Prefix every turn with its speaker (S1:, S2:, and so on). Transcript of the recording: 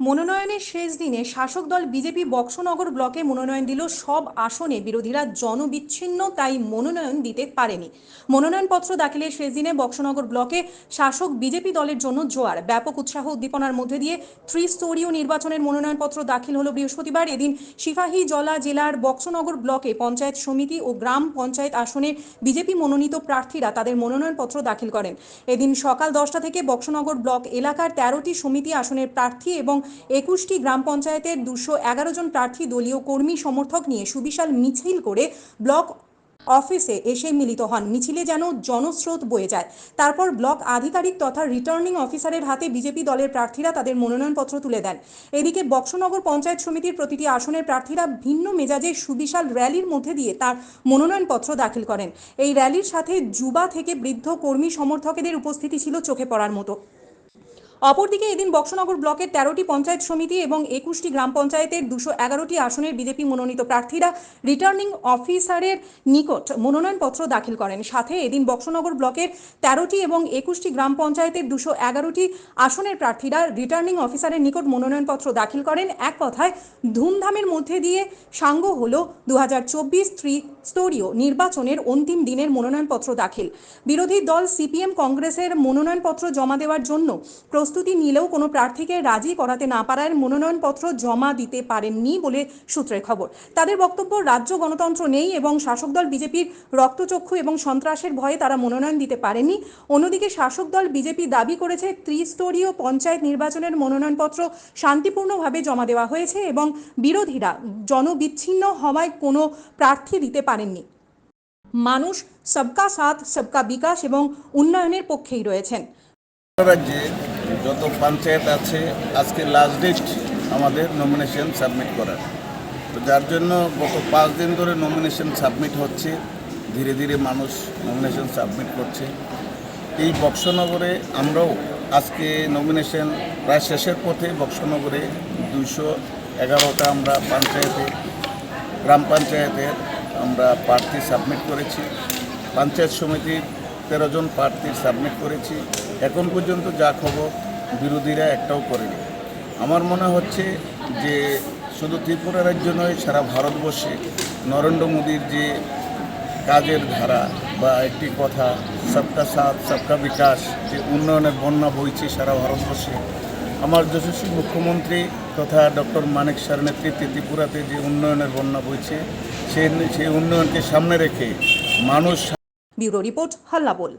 S1: মনোনয়নের শেষ দিনে শাসক দল বিজেপি বক্সনগর ব্লকে মনোনয়ন দিল সব আসনে বিরোধীরা জনবিচ্ছিন্ন, তাই মনোনয়ন দিতে পারেনি। মনোনয়নপত্র দাখিলের শেষ দিনে বক্সনগর ব্লকে শাসক বিজেপি দলের জন্য জোয়ার। ব্যাপক উৎসাহ উদ্দীপনার মধ্যে দিয়ে ত্রিস্তরীয় নির্বাচনের মনোনয়নপত্র দাখিল হলো বৃহস্পতিবার। এদিন সিপাহী জলা জেলার বক্সনগর ব্লকে পঞ্চায়েত সমিতি ও গ্রাম পঞ্চায়েত আসনে বিজেপি মনোনীত প্রার্থীরা তাদের মনোনয়নপত্র দাখিল করেন। এদিন সকাল দশটা থেকে বক্সনগর ব্লক এলাকার তেরোটি সমিতি আসনের প্রার্থী এবং একুশটি গ্রাম পঞ্চায়েতের দুশো এগারো জন প্রার্থী দলীয় কর্মী সমর্থক নিয়ে সুবিশাল মিছিল করে ব্লক অফিসে এসে মিলিত হন। মিছিলে যেন জনস্রোত বয়ে যায়। তারপর ব্লক আধিকারিক তথা রিটার্নিং অফিসারের হাতে বিজেপি দলের প্রার্থীরা তাদের মনোনয়নপত্র তুলে দেন। এদিকে বক্সনগর পঞ্চায়েত সমিতির প্রতিটি আসনের প্রার্থীরা ভিন্ন মেজাজে সুবিশাল র্যালির মধ্যে দিয়ে তার মনোনয়নপত্র দাখিল করেন। এই র্যালির সাথে যুবা থেকে বৃদ্ধ কর্মী সমর্থকেদের উপস্থিতি ছিল চোখে পড়ার মতো। অপরদিকে এদিন বক্সনগর ব্লকের তেরোটি পঞ্চায়েত সমিতি এবং একুশটি গ্রাম পঞ্চায়েতের দুশো এগারোটি আসনের বিজেপি মনোনীত প্রার্থীরা রিটার্নিং অফিসারের নিকট মনোনয়নপত্র দাখিল করেন। সাথে এদিন বক্সনগর ব্লকের তেরোটি এবং একুশটি গ্রাম পঞ্চায়েতের দুশো এগারোটি আসনের প্রার্থীরা রিটার্নিং অফিসারের নিকট মনোনয়নপত্র দাখিল করেন। এক কথায়, ধুমধামের মধ্যে দিয়ে সাঙ্গ হল দু হাজার চব্বিশ ত্রিস্তরীয় নির্বাচনের অন্তিম দিনের মনোনয়নপত্র দাখিল। বিরোধী দল সিপিএম কংগ্রেসের মনোনয়নপত্র জমা দেওয়ার জন্য প্রস্তুতি নিলেও কোনো প্রার্থীকে রাজি করাতে না পারায় মনোনয়নপত্র জমা দিতে পারেননি বলে সূত্রের খবর। তাদের বক্তব্য, রাজ্য গণতন্ত্র নেই এবং শাসক দল বিজেপির রক্তচক্ষু এবং সন্ত্রাসের ভয়ে তারা মনোনয়ন দিতে পারেনি। অন্যদিকে শাসক দল বিজেপি দাবি করেছে, ত্রিস্তরীয় পঞ্চায়েত নির্বাচনের মনোনয়নপত্র শান্তিপূর্ণভাবে জমা দেওয়া হয়েছে এবং বিরোধীরা জনবিচ্ছিন্ন হওয়ায় কোনো প্রার্থী দিতে পারেননি। মানুষ সবকা সাথ, সবকা বিকাশ এবং উন্নয়নের পক্ষেই রয়েছেন।
S2: রাজ্যে যত পঞ্চায়েত আছে, আজকে লাস্ট ডেট আমাদের নমিনেশন সাবমিট করার। তো যার জন্য গত পাঁচ দিন ধরে নমিনেশন সাবমিট হচ্ছে, ধীরে ধীরে মানুষ নমিনেশন সাবমিট করছে। এই বক্সনগরে আমরাও আজকে নমিনেশন প্রায় শেষের পথে বক্সনগরে দুশো এগারোটা আমরা পঞ্চায়েতে, গ্রাম পঞ্চায়েতের আমরা প্রার্থী সাবমিট করেছি। পঞ্চায়েত সমিতির তেরো জন প্রার্থী সাবমিট করেছি। এখন পর্যন্ত যা খবর, বিরোধীরা একটাও করেনি। আমার মনে হচ্ছে যে শুধু ত্রিপুরা রাজ্য নয়, সারা ভারতবর্ষে নরেন্দ্র মোদীর যে কাজের ধারা বা একটি কথা সবকা সাথ সবকা বিকাশ যে উন্নয়নের বন্যা বইছে সারা ভারতবর্ষে আমার যশস্বী মুখ্যমন্ত্রী তথা ডক্টর মানিক সার নেতৃত্বে ত্রিপুরাতে যে উন্নয়নের বন্যা বইছে সেই সেই উন্নয়নকে সামনে রেখে মানুষ
S1: ব্যুরো রিপোর্ট হাল্লাবোল।